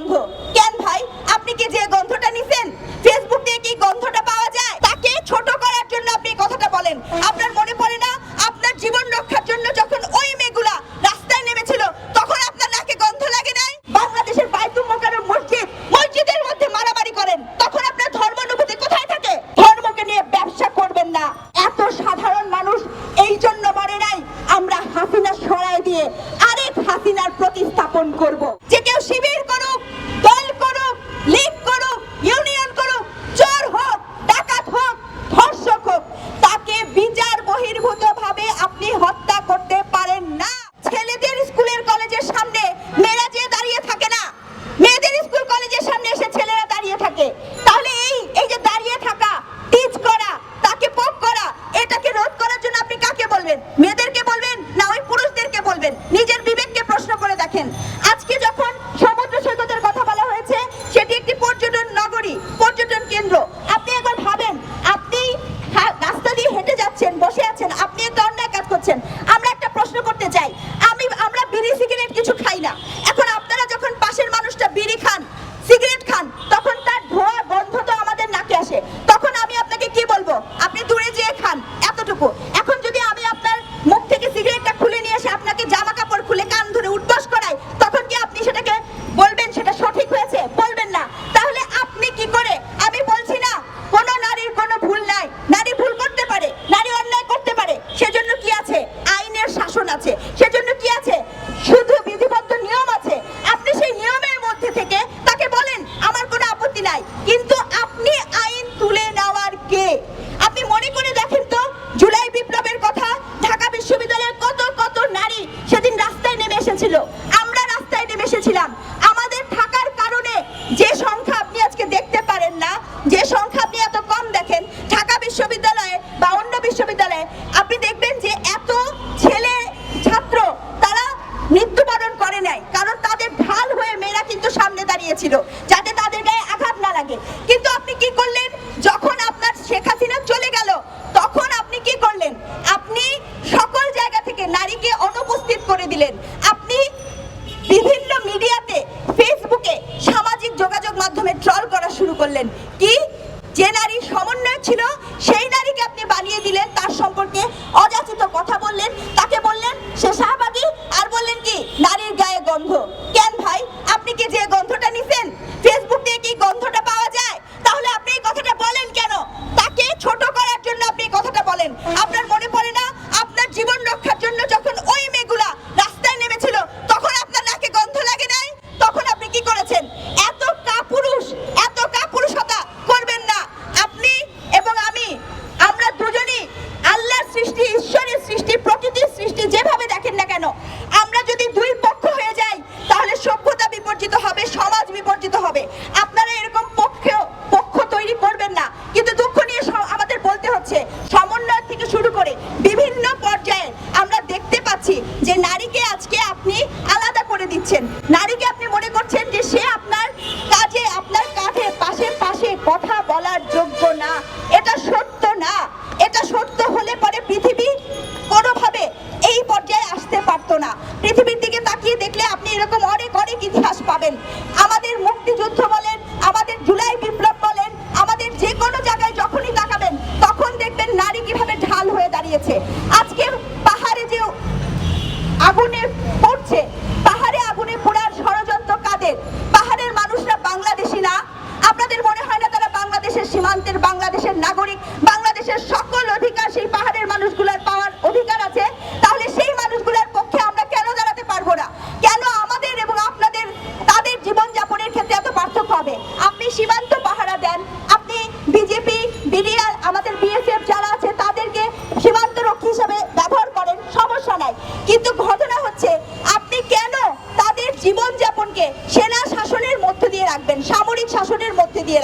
গন্ধ। কেন ভাই? আপনি কি যে গন্ধটা নিছেন? ফেসবুক থেকে কি গন্ধটা পাওয়া যায়? তাকে ছোট করার জন্য আপনি কথাটা বলেন। আপনার মনে পড়ে না? আপনার জীবন রক্ষার জন্য যখন ওই মেগুলা রাস্তায় নেমেছিল, তখন আপনার নাকে গন্ধ লাগে নাই? বাংলাদেশের বাইতুল মোকারম মসজিদ, মসজিদের মধ্যে মারামারি করেন, তখন আপনার ধর্মানুভূতি কোথায় থাকে? ধর্মকে নিয়ে ব্যবসা করবেন না। এত সাধারণ মানুষ এই জন্য মরে নাই। আমরা হাসিনা সরাই দিয়ে আরেক হাসিনার প্রতিস্থাপন করব।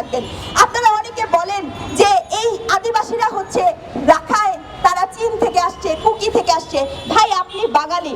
রাখবেন আপনারা অনেকে বলেন যে এই আদিবাসীরা হচ্ছে রাখায়, তারা চীন থেকে আসছে, কুকি থেকে আসছে। ভাই, আপনি বাঙালি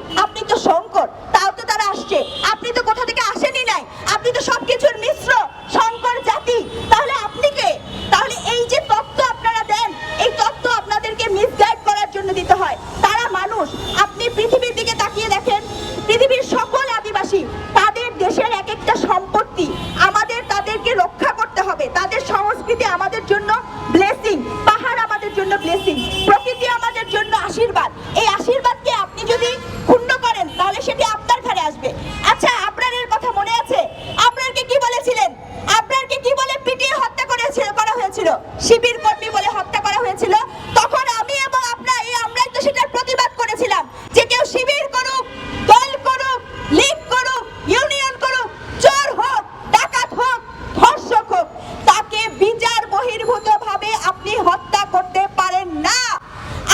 শিবির কর্মী বলে হত্যা করা হয়েছিল। তখন আমি এবং আপনার আমরাই তো সেটার প্রতিবাদ করেছিলাম যে কেউ শিবির করুক, দল করুক, লীগ করুক, ইউনিয়ন করুক, চোর হোক, ডাকাত হোক, ধর্ষক হোক, তাকে বিচার বহির্ভূত ভাবে আপনি হত্যা করতে পারেন না।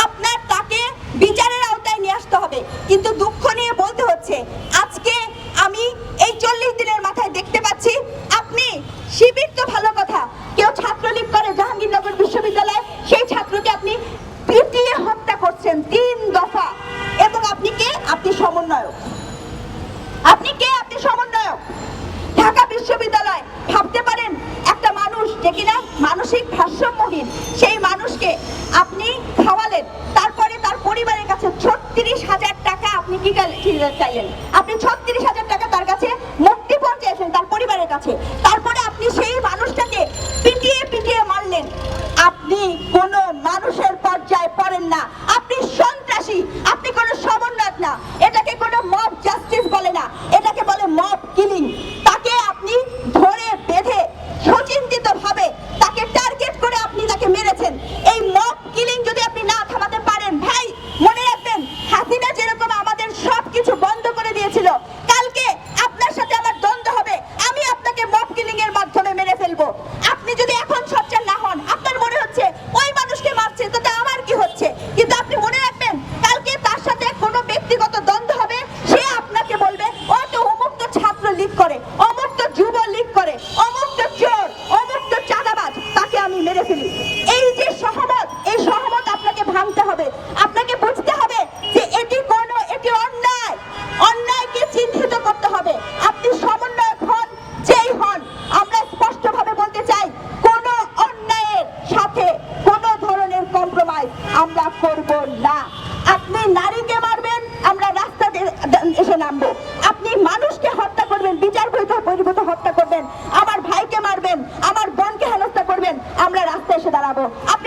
আপনার তাকে বিচারের আওতায় নিয়ে আসতে হবে। কিন্তু দুঃখ নিয়ে বলতে হচ্ছে মানসিক ভারসাম্যহীন। সেই মানুষকে আপনি খাওয়ালেন, তারপরে তার পরিবারের কাছে ছত্রিশ হাজার টাকা আপনি কি চাইলেন? আপনি ছত্রিশ হাজার টাকা তার কাছে মুক্তিপণ চেয়েছেন, তার পরিবারের কাছে। তারপরে আপনি সেই মানুষটাকে পিটিয়ে পিটিয়ে মারলেন। আপনি Gustavo.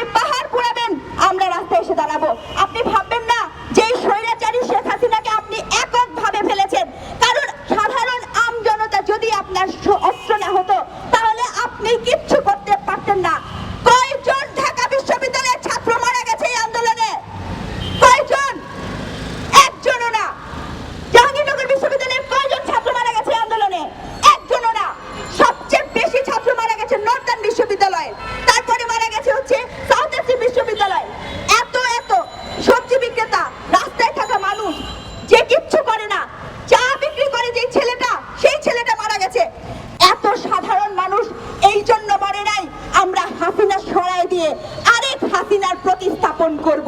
হাসিনার প্রতিস্থাপন করব।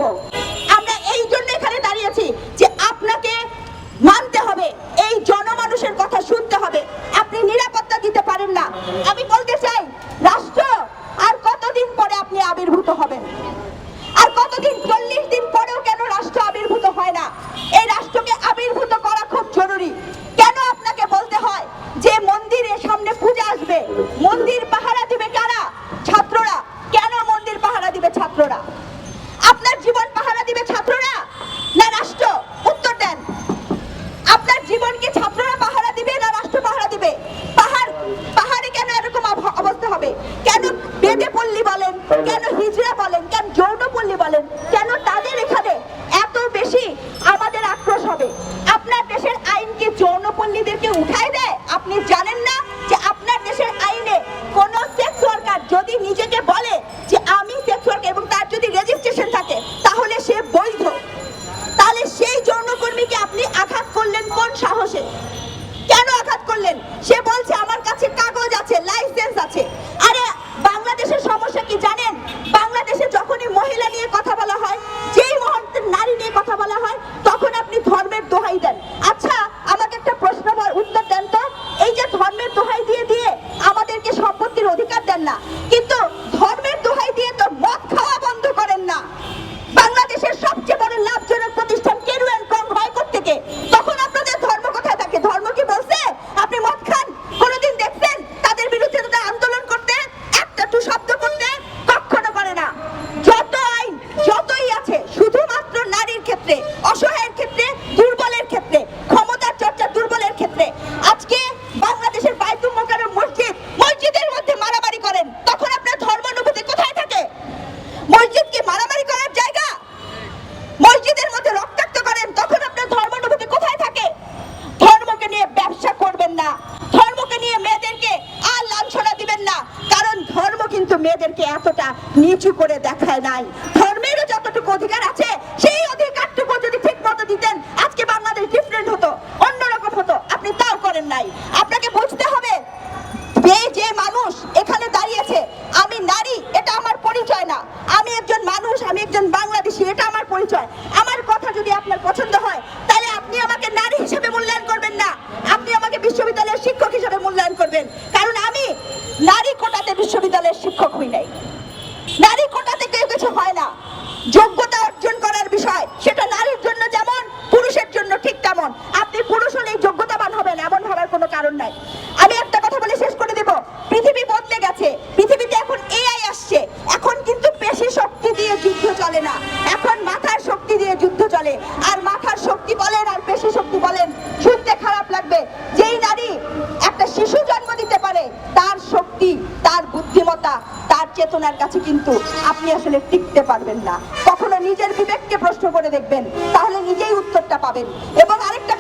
আমরা এই জন্য এখানে দাঁড়িয়েছি যে আপনাকে মানতে হবে, এই জনমানুষের কথা শুনতে হবে। আপনি নিরাপত্তা দিতে পারেন না। আমি বলতে চাই, রাষ্ট্র, আর কতদিন পরে আপনি আবির্ভূত হবেন? আর কতদিন চল্লিশ দিন পরেও কেন রাষ্ট্র আবির্ভূত হয় না? এই রাষ্ট্র বললেন সে বল বলে, আর মাথার শক্তি বলেন, আর পেশি শক্তি বলেন, শুনতে খারাপ লাগবে। যেই নারী একটা শিশু জন্ম দিতে পারে, তার শক্তি, তার বুদ্ধিমত্তা, তার চেতনার কাছে কিন্তু আপনি আসলে টিকতে পারবেন না। কখনো নিজের বিবেককে প্রশ্ন করে দেখবেন, তাহলে নিজেই উত্তরটা পাবেন। এবং আরেকটা